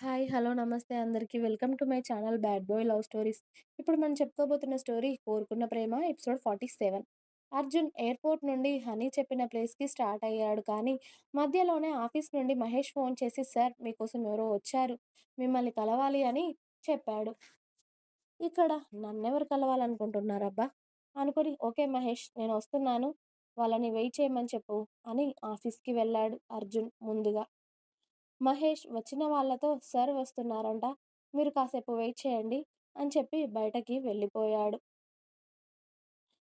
Hi! Hello! నమస్తే అందరికీ welcome to my channel 'bad boy love stories'. ఇప్పుడు మనం చెప్పుకోబోతున్న స్టోరీ 'కోరుకున్న ప్రేమ' ఎపిసోడ్ 47. అర్జున్ ఎయిర్‌పోర్ట్ నుండి హనీ చెప్పిన ప్లేస్‌కి స్టార్ట్ అయ్యాడు. కానీ మధ్యలోనే ఆఫీస్ నుండి మహేష్ ఫోన్ చేసి సార్ మీకోసం ఎవరో వచ్చారు. మిమ్మల్ని కలవాలి అని చెప్పాడు. ఇక్కడ నన్నెవరు కలవాలనుకుంటున్నారబ్బా! అనుకుని ఓకే మహేష్ నేను వస్తున్నాను వాళ్ళని వెయిట్ చేయమని చెప్పు అని ఆఫీస్‌కి వెళ్ళాడు అర్జున్ ముందుగా. మహేష్ వచ్చిన వాళ్ళతో సార్ వస్తున్నారంట. మీరు కాసేపు వెయిట్ చేయండి అని చెప్పి బయటకి వెళ్ళిపోయాడు.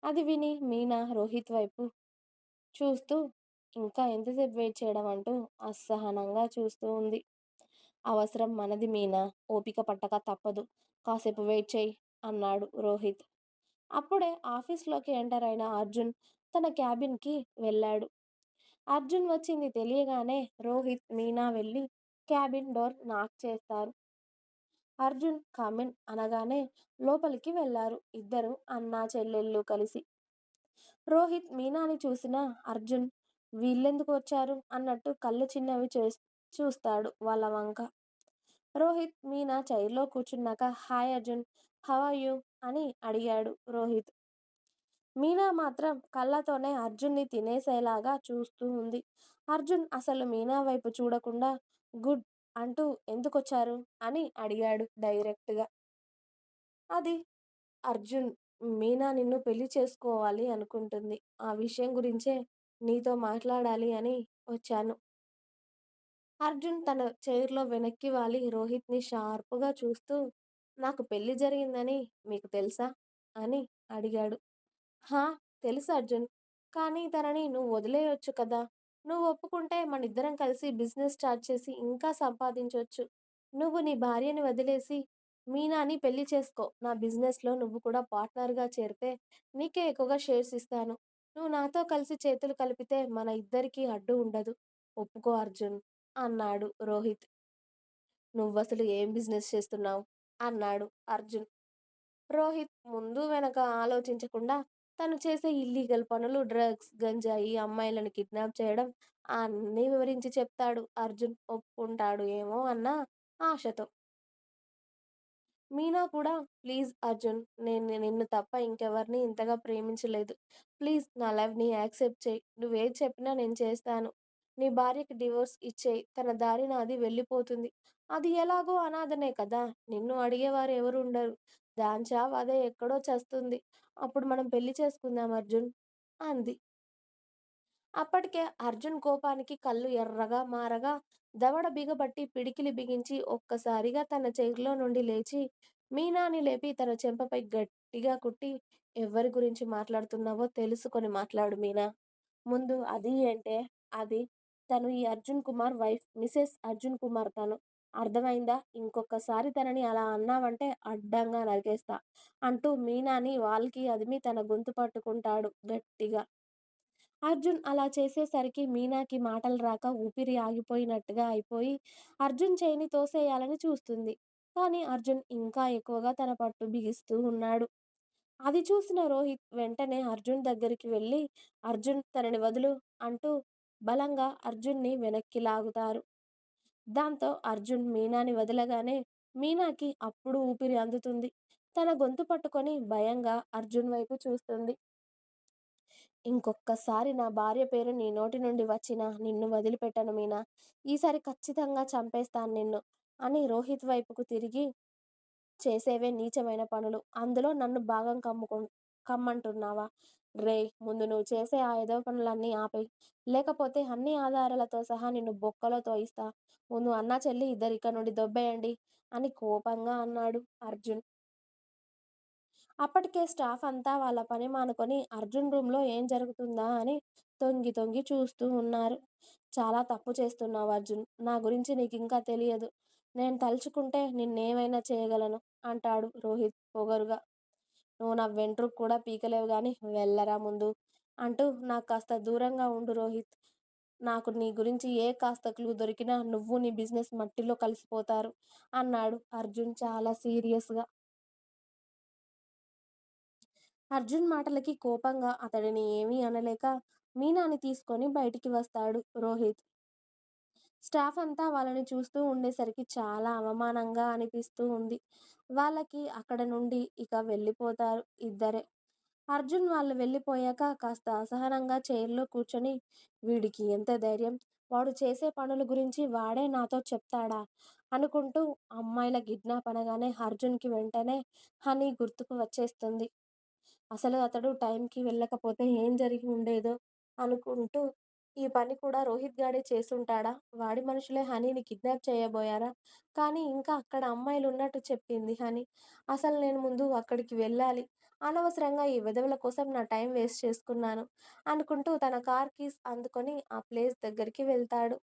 అది విని మీనా రోహిత్ వైపు చూస్తూ ఇంకా ఎంతసేపు వెయిట్ చేయడం అంటూ అసహనంగా చూస్తూ ఉంది. అవసరం మనది మీనా ఓపిక పట్టక తప్పదు. కాసేపు వెయిట్ చేయి అన్నాడు రోహిత్. అప్పుడే ఆఫీస్‌లోకి ఎంటర్ అయిన అర్జున్ తన క్యాబిన్‌కి వెళ్ళాడు. అర్జున్ వచ్చింది తెలియగానే రోహిత్, మీనా వెళ్ళి క్యాబిన్ డోర్ నాక్ చేస్తారు. అర్జున్ కమిన్ అనగానే లోపలికి వెళ్ళారు ఇద్దరు అన్నా చెల్లెళ్ళు కలిసి. రోహిత్ మీనాని చూసిన అర్జున్ వీళ్ళెందుకు వచ్చారు అన్నట్టు కళ్ళు చిన్నవి చూ చూస్తాడు వాళ్ళ వంక. రోహిత్, మీనా చైర్‌లో కూర్చున్నాక హాయ్ అర్జున్ హవ్ యూ అని అడిగాడు రోహిత్. మీనా మాత్రం కళ్ళతోనే అర్జున్‌ని తినేసేలాగా చూస్తూ ఉంది. అర్జున్ అసలు మీనా వైపు చూడకుండా గుడ్ అంటూ ఎందుకొచ్చారు అని అడిగాడు డైరెక్ట్‌గా. అది అర్జున్ మీనా నిన్ను పెళ్ళి చేసుకోవాలి అనుకుంటుంది. ఆ విషయం గురించే నీతో మాట్లాడాలి అని వచ్చాను. అర్జున్ తన చైర్‌లో వెనక్కి వాలి రోహిత్‌ని షార్ప్‌గా చూస్తూ నాకు పెళ్ళి జరిగిందని మీకు తెలుసా? అని అడిగాడు. హా! తెలుసు అర్జున్. కానీ తనని నువ్వు వదిలేయొచ్చు కదా! నువ్వు ఒప్పుకుంటే మనిద్దరం కలిసి బిజినెస్ స్టార్ట్ చేసి ఇంకా సంపాదించొచ్చు. నువ్వు నీ భార్యని వదిలేసి మీనాని పెళ్ళి చేసుకో. నా బిజినెస్‌లో నువ్వు కూడా పార్ట్నర్‌గా చేరితే నీకే ఎక్కువగా షేర్స్ ఇస్తాను. నువ్వు నాతో కలిసి చేతులు కలిపితే మన ఇద్దరికీ అడ్డు ఉండదు. ఒప్పుకో అర్జున్ అన్నాడు రోహిత్. నువ్వసలు ఏం బిజినెస్ చేస్తున్నావ్? అన్నాడు అర్జున్. రోహిత్ ముందు వెనక ఆలోచించకుండా తను చేసే ఇల్లీగల్ పనులు డ్రగ్స్, గంజాయి, అమ్మాయిలను కిడ్నాప్ చేయడం అన్నీ వివరించి చెప్తాడు అర్జున్ ఒప్పుకుంటాడు ఏమో అన్న ఆశతో. మీనా కూడా ప్లీజ్ అర్జున్ నేను నిన్ను తప్ప ఇంకెవరిని ఇంతగా ప్రేమించలేదు. ప్లీజ్ నా లైఫ్ని యాక్సెప్ట్ చేయి నువ్వేది చెప్పినా నేను చేస్తాను. నీ భార్యకి డివోర్స్ ఇచ్చేయి తన దారిన అది వెళ్ళిపోతుంది. అది ఎలాగో అనాథనే కదా! నిన్ను అడిగేవారు ఎవరుండరు. దాని చావు అదే ఎక్కడో చస్తుంది. అప్పుడు మనం పెళ్ళి చేసుకుందాం అర్జున్ అంది. అప్పటికే అర్జున్ కోపానికి కళ్ళు ఎర్రగా మారగా దవడ బిగబట్టి పిడికిలి బిగించి ఒక్కసారిగా తన చైర్‌లో నుండి లేచి మీనాని లేపి తన చెంపపై గట్టిగా కుట్టి ఎవరి గురించి మాట్లాడుతున్నావో తెలుసుకొని మాట్లాడు మీనా. ముందు అది ఏంటే అది తను ఈ అర్జున్ కుమార్ వైఫ్ మిసెస్ అర్జున్ కుమార్ తను. అర్థమైందా? ఇంకొకసారి తనని అలా అన్నావంటే అడ్డంగా నరికేస్తా అంటూ మీనాని వాల్కి అదిమి తన గొంతు పట్టుకుంటాడు గట్టిగా. అర్జున్ అలా చేసేసరికి మీనాకి మాటలు రాక ఊపిరి ఆగిపోయినట్టుగా అయిపోయి అర్జున్ చేయిని తోసేయాలని చూస్తుంది. కానీ అర్జున్ ఇంకా ఎక్కువగా తన పట్టు బిగిస్తూ ఉన్నాడు. అది చూసిన రోహిత్ వెంటనే అర్జున్ దగ్గరికి వెళ్ళి అర్జున్ తనని వదులు అంటూ బలంగా అర్జున్‌ని వెనక్కి లాగుతారు. దాంతో అర్జున్ మీనాని వదలగానే మీనాకి అప్పుడు ఊపిరి అందుతుంది. తన గొంతు పట్టుకొని భయంగా అర్జున్ వైపు చూస్తుంది. ఇంకొక్కసారి నా భార్య పేరు నీ నోటి నుండి వచ్చినా నిన్ను వదిలిపెట్టను మీనా. ఈసారి ఖచ్చితంగా చంపేస్తాను నిన్ను అని రోహిత్ వైపుకు తిరిగి చేసేవే నీచమైన పనులు. అందులో నన్ను భాగం కమ్ముకు కమ్మంటున్నావా? రేయ్ ముందు నువ్వు చేసే ఆ ఏదో పనులన్నీ ఆపేయి లేకపోతే అన్ని ఆధారాలతో సహా నిన్ను బొక్కలో తోయిస్తా. ముందు అన్నా చెల్లి ఇద్దరు ఇక్కడ నుండి దొబ్బేయండి అని కోపంగా అన్నాడు అర్జున్. అప్పటికే స్టాఫ్ అంతా వాళ్ళ పని మానుకొని అర్జున్ రూమ్‌లో ఏం జరుగుతుందా అని తొంగి తొంగి చూస్తూ ఉన్నారు. చాలా తప్పు చేస్తున్నావు అర్జున్. నా గురించి నీకు ఇంకా తెలియదు. నేను తలుచుకుంటే నిన్నేమైనా చేయగలను అంటాడు రోహిత్ పొగరుగా. నువ్వు నా వెంట్రుకు కూడా పీకలేవు కానీ వెళ్ళరా ముందు అంటూ నాకు కాస్త దూరంగా ఉండు రోహిత్. నాకు నీ గురించి ఏ కాస్త క్లూ దొరికినా నువ్వు నీ బిజినెస్ మట్టిలో కలిసిపోతారు అన్నాడు అర్జున్ చాలా సీరియస్‌గా. అర్జున్ మాటలకి కోపంగా అతడిని ఏమీ అనలేక మీనాని తీసుకొని బయటికి వస్తాడు రోహిత్. స్టాఫ్ అంతా వాళ్ళని చూస్తూ ఉండేసరికి చాలా అవమానంగా అనిపిస్తూ ఉంది. వాళ్ళకి అక్కడ నుండి ఇక వెళ్ళిపోతారు ఇద్దరే. అర్జున్ వాళ్ళు వెళ్ళిపోయాక కాస్త అసహనంగా చైర్‌లో కూర్చొని వీడికి ఎంత ధైర్యం! వాడు చేసే పనుల గురించి వాడే నాతో చెప్తాడా? అనుకుంటూ అమ్మాయిల కిడ్నాప్ అనగానే అర్జున్‌కి వెంటనే హనీ గుర్తుకు వచ్చేస్తుంది. అసలు అతడు టైంకి వెళ్ళకపోతే ఏం జరిగి ఉండేదో అనుకుంటూ ఈ పని కూడా రోహిత్ గాడే చేసుంటాడా? వాడి మనుషులే హనీని కిడ్నాప్ చేయబోయారా? కానీ ఇంకా అక్కడ అమ్మాయిలు ఉన్నట్టు చెప్పింది హనీ. అసలు నేను ముందు అక్కడికి వెళ్ళాలి. అనవసరంగా ఈ విధవుల కోసం నా టైం వేస్ట్ చేసుకున్నాను అనుకుంటూ తన కార్ కీస్ అందుకొని ఆ ప్లేస్ దగ్గరికి వెళ్తాడు.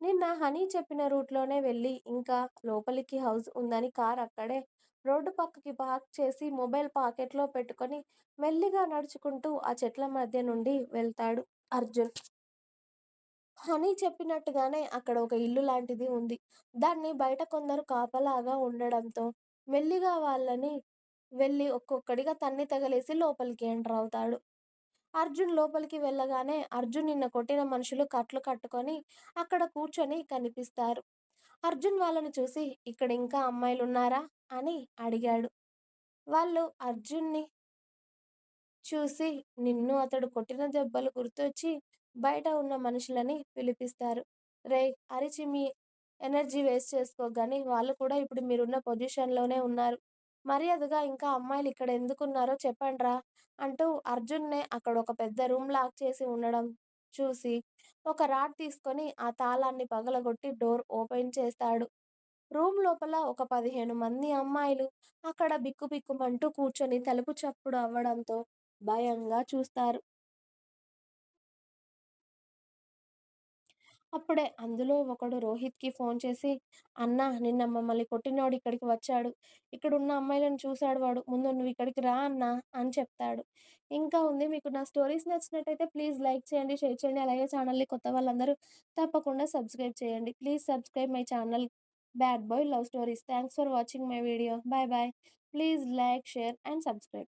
నిన్న హనీ చెప్పిన రూట్‌లోనే వెళ్ళి ఇంకా లోపలికి హౌస్ ఉందని కార్ అక్కడే రోడ్డు పక్కకి పార్క్ చేసి మొబైల్ పాకెట్‌లో పెట్టుకొని మెల్లిగా నడుచుకుంటూ ఆ చెట్ల మధ్య నుండి వెళ్తాడు అర్జున్. హనీ చెప్పినట్టుగానే అక్కడ ఒక ఇల్లు లాంటిది ఉంది. దాన్ని బయట కొందరు కాపలాగా ఉండడంతో మెల్లిగా వాళ్ళని వెళ్ళి ఒక్కొక్కడిగా తన్ని తగలేసి లోపలికి ఎంటర్ అవుతాడు. అర్జున్ లోపలికి వెళ్ళగానే అర్జున్ నిన్న కొట్టిన మనుషులు కట్లు కట్టుకొని అక్కడ కూర్చొని కనిపిస్తారు. అర్జున్ వాళ్ళని చూసి ఇక్కడ ఇంకా అమ్మాయిలు ఉన్నారా అని అడిగాడు. వాళ్ళు అర్జున్‌ని చూసి నిన్ను అతడు కొట్టిన దెబ్బలు గుర్తొచ్చి బయట ఉన్న మనుషులని పిలిపిస్తారు. రేయ్! అరిచి మీ ఎనర్జీ వేస్ట్ చేసుకోగాని వాళ్ళు కూడా ఇప్పుడు మీరున్న పొజిషన్‌లోనే ఉన్నారు. మర్యాదగా ఇంకా అమ్మాయిలు ఇక్కడ ఎందుకున్నారో చెప్పండ్రా అంటూ అర్జున్‌నే అక్కడ ఒక పెద్ద రూమ్ లాక్ చేసి ఉండడం చూసి ఒక రాడ్ తీసుకొని ఆ తాళాన్ని పగలగొట్టి డోర్ ఓపెన్ చేస్తాడు. రూమ్ లోపల ఒక పదిహేను మంది అమ్మాయిలు అక్కడ బిక్కుబిక్కుమంటూ కూర్చొని తలుపు చప్పుడు అవ్వడంతో భయంగా చూస్తారు. అప్పుడే అందులో ఒకడు రోహిత్‌కి ఫోన్ చేసి అన్నా నిన్న మమ్మల్ని కొట్టినోడు ఇక్కడికి వచ్చాడు. ఇక్కడున్న అమ్మాయిలను చూసాడు వాడు. ముందు నువ్వు ఇక్కడికి రా అన్నా అని చెప్తాడు. ఇంకా ఉంది మీకు నా స్టోరీస్ నచ్చినట్టయితే ప్లీజ్ లైక్ చేయండి, షేర్ చేయండి. అలాగే ఛానల్‌ని కొత్త వాళ్ళందరూ తప్పకుండా సబ్స్క్రైబ్ చేయండి. Please subscribe my channel bad boy love stories. Thanks for watching my video. Bye bye. Please like, share and subscribe.